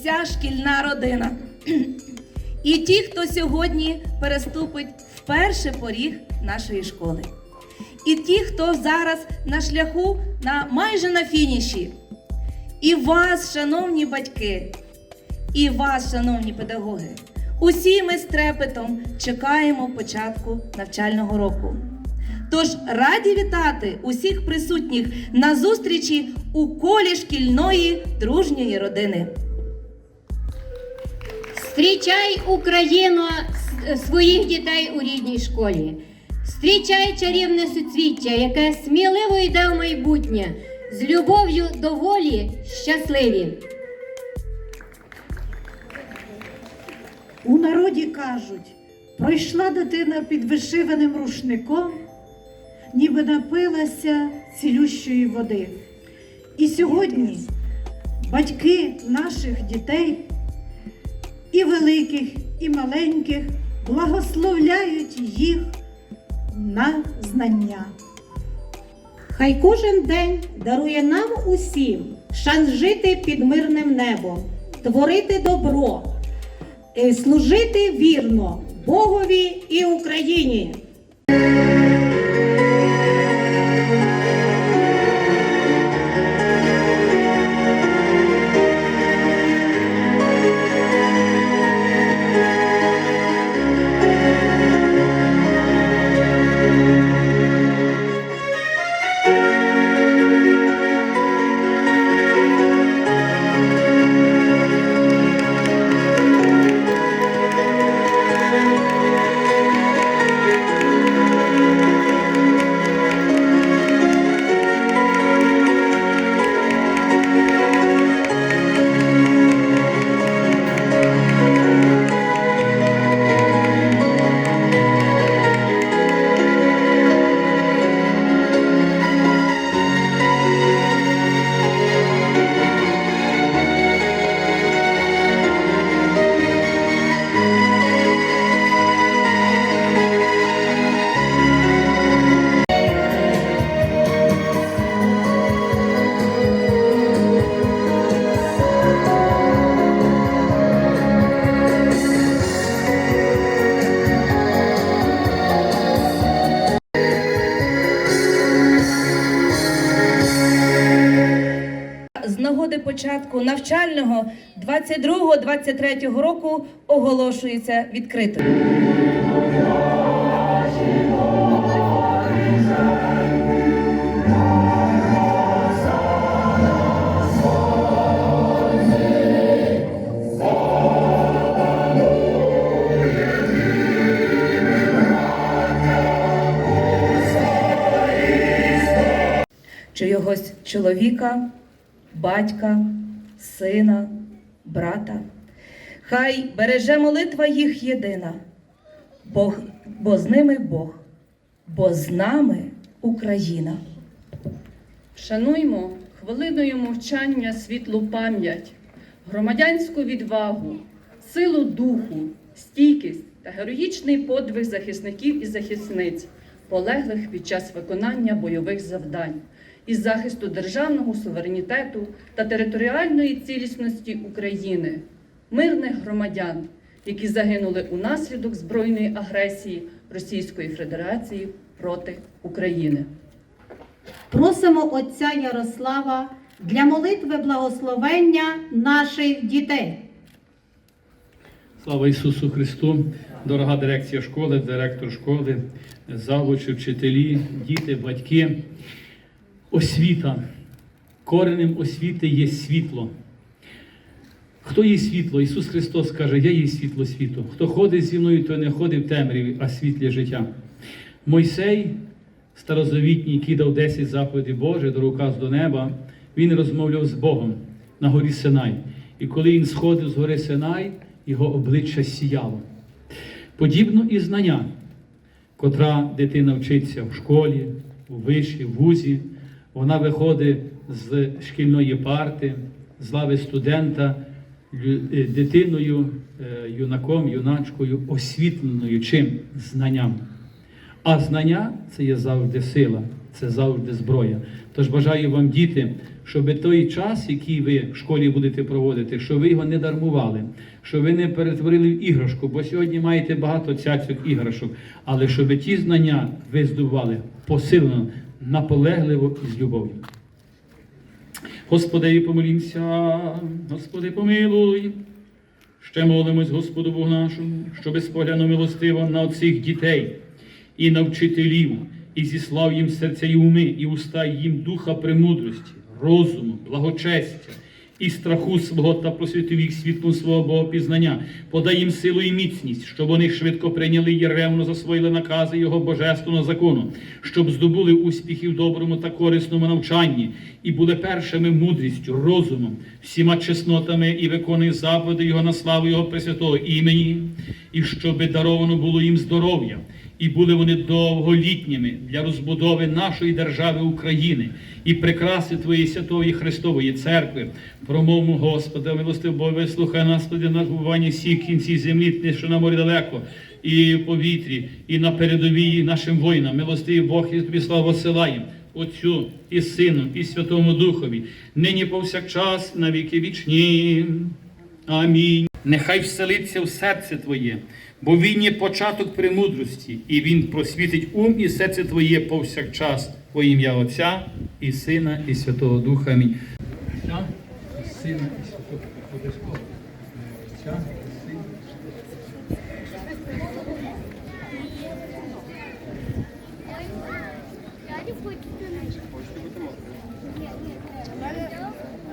вся шкільна родина. І ті, хто сьогодні переступить вперше поріг нашої школи. І ті, хто зараз на шляху на майже на фініші. І вас, шановні батьки, і вас, шановні педагоги, усі ми з трепетом чекаємо початку навчального року. Тож раді вітати усіх присутніх на зустрічі у колі шкільної дружньої родини. Зустрічай Україну своїх дітей у рідній школі. Зустрічай чарівне суцвіття, яке сміливо йде в майбутнє, з любов'ю до волі щасливі. У народі кажуть, пройшла дитина під вишиваним рушником, ніби напилася цілющої води. І сьогодні батьки наших дітей, і великих, і маленьких, благословляють їх на знання. Хай кожен день дарує нам усім шанс жити під мирним небом, творити добро, е, служити вірно Богові і Україні. Нагоди початку навчального 22-23 року оголошується відкритим. чогось чоловіка, батька, сина, брата. Хай береже молитва їх єдина, Бог, бо з ними Бог, бо з нами Україна. Шануймо хвилиною мовчання світлу пам'ять, громадянську відвагу, силу духу, стійкість та героїчний подвиг захисників і захисниць, полеглих під час виконання бойових завдань із захисту державного суверенітету та територіальної цілісності України, мирних громадян, які загинули унаслідок збройної агресії Російської Федерації проти України. Просимо отця Ярослава для молитви благословення наших дітей. Слава Ісусу Христу, дорога дирекція школи, директор школи, завучі, вчителі, діти, батьки. Освіта. Коренем освіти є світло. Хто є світло? Ісус Христос каже, я є світло світу. Хто ходить зі мною, той не ходить в темряві, а світлі життя. Мойсей, старозавітній, який дав 10 заповідей Божих до руказ до неба, він розмовляв з Богом на горі Синай. І коли він сходив з гори Синай, його обличчя сіяло. Подібно і знання, котра дитина вчиться в школі, у виші, в вузі, вона виходить з шкільної парти, з лави студента, е, дитиною, е, юнаком, юначкою, освітленою чим? Знанням. А знання це є завжди сила. це завжди зброя. Тож бажаю вам, діти, щоб той час, який ви в школі будете проводити, щоб ви його не дармували, щоб ви не перетворили в іграшку, бо сьогодні маєте багато цяцьок іграшок, але щоб ті знання ви здобували посилено, наполегливо і з любов'ю. Господи, помолімся, Господи, помилуй. Ще молимось Господу Богу нашому, що споглянув милостиво на оцих дітей і на вчителів, і зіслав їм серця і уми, і уста їм духа премудрості, розуму, благочестя і страху свого та просвітив їх світлом свого Богопізнання, подай їм силу і міцність, щоб вони швидко прийняли і ревно засвоїли накази Його божественного закону, щоб здобули успіхи в доброму та корисному навчанні і були першими мудрістю, розумом, всіма чеснотами і виконує заповіди Його на славу Його Пресвятого імені, і щоби даровано було їм здоров'я, і були вони довголітніми для розбудови нашої держави України і прикраси Твоєї святої Христової церкви. Промовмо, Господи, милостив Боже, вислухай нас, Господи, на буванні всіх кінців землі, що на морі далеко, і в повітрі, і на передовій нашим воїнам. Милостивий Бог, і тобі славу посилаємо. Отцю і Сину, і Святому Духові, нині повсякчас, на віки вічні. Амінь. Нехай вселиться в серце Твоє, бо він є початок премудрості, і він просвітить ум і серце Твоє повсякчас во ім'я Отця і Сина, і Святого Духа. Амінь. Сина, і Святого Духа. Обов'язково. Отця, і Сина, і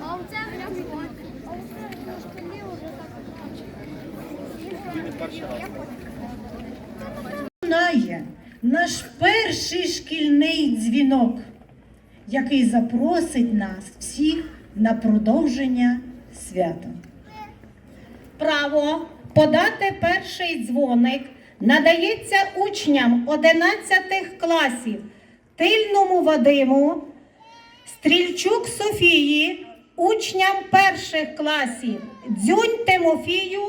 А оце гля А оце шкільні вже так. Лунає наш перший шкільний дзвінок, який запросить нас всіх на продовження свята. Право подати перший дзвоник надається учням 11 класів Тильному Вадиму, Стрільчук Софії, учням перших класів Дзюнь Тимофію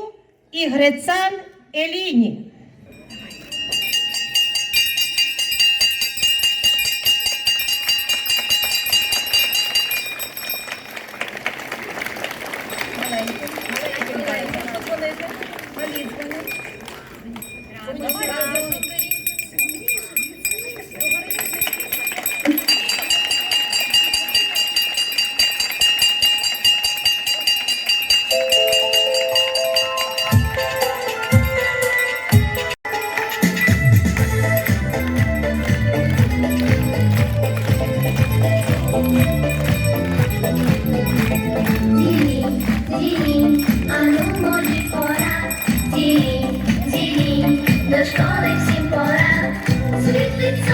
і Грицан Еліні. До школи всім пора. Світить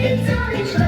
It's only true.